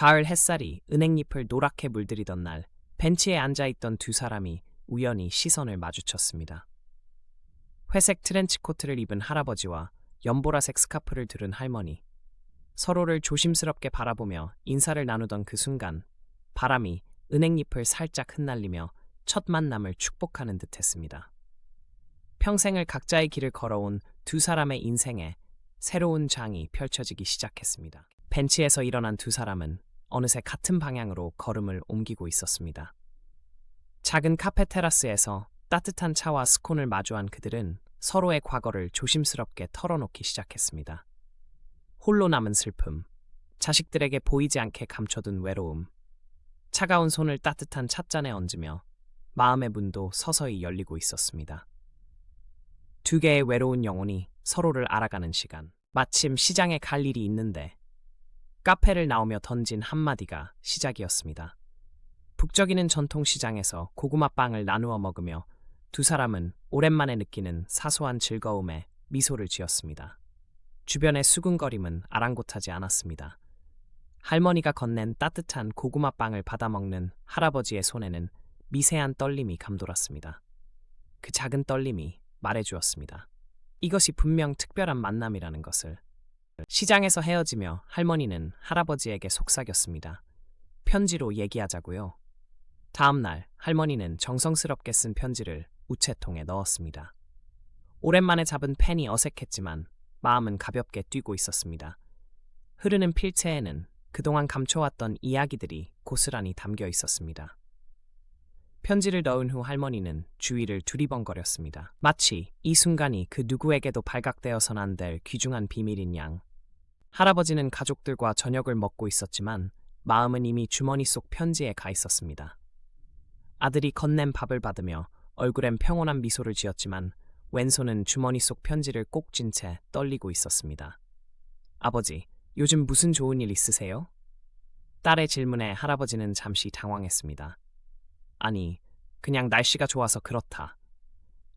가을 햇살이 은행잎을 노랗게 물들이던 날 벤치에 앉아있던 두 사람이 우연히 시선을 마주쳤습니다. 회색 트렌치 코트를 입은 할아버지와 연보라색 스카프를 들은 할머니. 서로를 조심스럽게 바라보며 인사를 나누던 그 순간 바람이 은행잎을 살짝 흩날리며 첫 만남을 축복하는 듯 했습니다. 평생을 각자의 길을 걸어온 두 사람의 인생에 새로운 장이 펼쳐지기 시작했습니다. 벤치에서 일어난 두 사람은 어느새 같은 방향으로 걸음을 옮기고 있었습니다. 작은 카페 테라스에서 따뜻한 차와 스콘을 마주한 그들은 서로의 과거를 조심스럽게 털어놓기 시작했습니다. 홀로 남은 슬픔, 자식들에게 보이지 않게 감춰둔 외로움, 차가운 손을 따뜻한 찻잔에 얹으며 마음의 문도 서서히 열리고 있었습니다. 두 개의 외로운 영혼이 서로를 알아가는 시간. 마침 시장에 갈 일이 있는데 카페를 나오며 던진 한마디가 시작이었습니다. 북적이는 전통시장에서 고구마빵을 나누어 먹으며 두 사람은 오랜만에 느끼는 사소한 즐거움에 미소를 지었습니다. 주변의 수군거림은 아랑곳하지 않았습니다. 할머니가 건넨 따뜻한 고구마빵을 받아먹는 할아버지의 손에는 미세한 떨림이 감돌았습니다. 그 작은 떨림이 말해주었습니다. 이것이 분명 특별한 만남이라는 것을. 시장에서 헤어지며 할머니는 할아버지에게 속삭였습니다. 편지로 얘기하자고요. 다음 날 할머니는 정성스럽게 쓴 편지를 우체통에 넣었습니다. 오랜만에 잡은 펜이 어색했지만 마음은 가볍게 뛰고 있었습니다. 흐르는 필체에는 그동안 감춰왔던 이야기들이 고스란히 담겨 있었습니다. 편지를 넣은 후 할머니는 주위를 두리번거렸습니다. 마치 이 순간이 그 누구에게도 발각되어선 안 될 귀중한 비밀인 양. 할아버지는 가족들과 저녁을 먹고 있었지만 마음은 이미 주머니 속 편지에 가 있었습니다. 아들이 건넨 밥을 받으며 얼굴엔 평온한 미소를 지었지만 왼손은 주머니 속 편지를 꼭 쥔 채 떨리고 있었습니다. 아버지, 요즘 무슨 좋은 일 있으세요? 딸의 질문에 할아버지는 잠시 당황했습니다. 아니, 그냥 날씨가 좋아서 그렇다.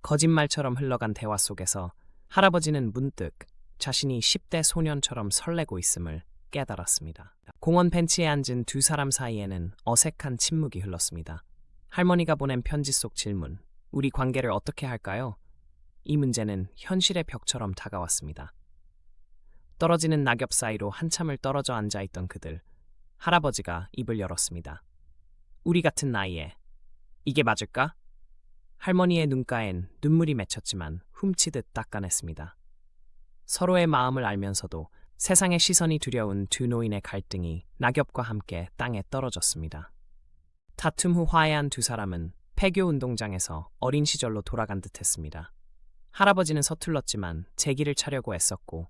거짓말처럼 흘러간 대화 속에서 할아버지는 문득 자신이 10대 소년처럼 설레고 있음을 깨달았습니다. 공원 벤치에 앉은 두 사람 사이에는 어색한 침묵이 흘렀습니다. 할머니가 보낸 편지 속 질문, 우리 관계를 어떻게 할까요? 이 문제는 현실의 벽처럼 다가왔습니다. 떨어지는 낙엽 사이로 한참을 떨어져 앉아 있던 그들, 할아버지가 입을 열었습니다. 우리 같은 나이에 이게 맞을까? 할머니의 눈가엔 눈물이 맺혔지만 훔치듯 닦아냈습니다. 서로의 마음을 알면서도 세상의 시선이 두려운 두 노인의 갈등이 낙엽과 함께 땅에 떨어졌습니다. 다툼 후 화해한 두 사람은 폐교 운동장에서 어린 시절로 돌아간 듯 했습니다. 할아버지는 서툴렀지만 제기를 차려고 애썼고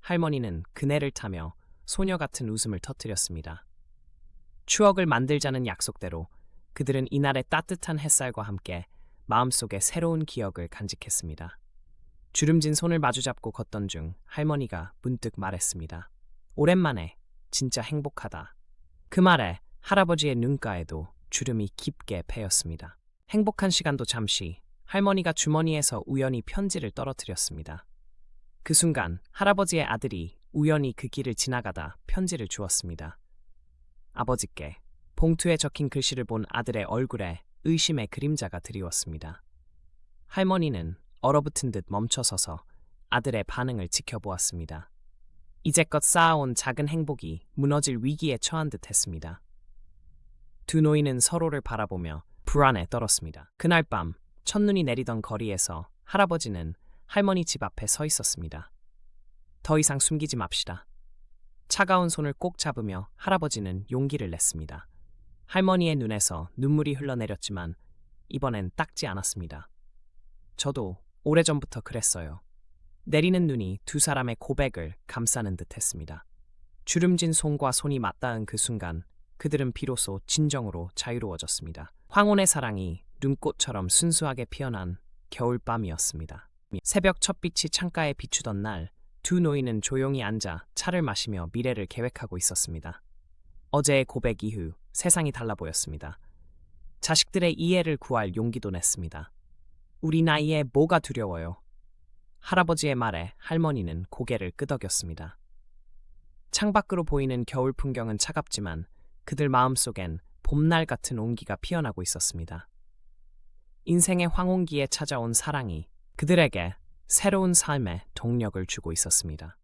할머니는 그네를 타며 소녀 같은 웃음을 터뜨렸습니다. 추억을 만들자는 약속대로 그들은 이날의 따뜻한 햇살과 함께 마음속에 새로운 기억을 간직했습니다. 주름진 손을 마주잡고 걷던 중 할머니가 문득 말했습니다. 오랜만에 진짜 행복하다. 그 말에 할아버지의 눈가에도 주름이 깊게 패였습니다. 행복한 시간도 잠시 할머니가 주머니에서 우연히 편지를 떨어뜨렸습니다. 그 순간 할아버지의 아들이 우연히 그 길을 지나가다 편지를 주었습니다. 아버지께 봉투에 적힌 글씨를 본 아들의 얼굴에 의심의 그림자가 드리웠습니다. 할머니는 얼어붙은 듯 멈춰서서 아들의 반응을 지켜보았습니다. 이제껏 쌓아온 작은 행복이 무너질 위기에 처한 듯 했습니다. 두 노인은 서로를 바라보며 불안에 떨었습니다. 그날 밤 첫눈이 내리던 거리에서 할아버지는 할머니 집 앞에 서 있었습니다. 더 이상 숨기지 맙시다. 차가운 손을 꼭 잡으며 할아버지는 용기를 냈습니다. 할머니의 눈에서 눈물이 흘러내렸지만 이번엔 닦지 않았습니다. 저도 오래전부터 그랬어요. 내리는 눈이 두 사람의 고백을 감싸는 듯 했습니다. 주름진 손과 손이 맞닿은 그 순간 그들은 비로소 진정으로 자유로워졌습니다. 황혼의 사랑이 눈꽃처럼 순수하게 피어난 겨울밤이었습니다. 새벽 첫빛이 창가에 비추던 날, 두 노인은 조용히 앉아 차를 마시며 미래를 계획하고 있었습니다. 어제의 고백 이후 세상이 달라 보였습니다. 자식들의 이해를 구할 용기도 냈습니다. 우리 나이에 뭐가 두려워요? 할아버지의 말에 할머니는 고개를 끄덕였습니다. 창밖으로 보이는 겨울 풍경은 차갑지만 그들 마음속엔 봄날 같은 온기가 피어나고 있었습니다. 인생의 황혼기에 찾아온 사랑이 그들에게 새로운 삶의 동력을 주고 있었습니다.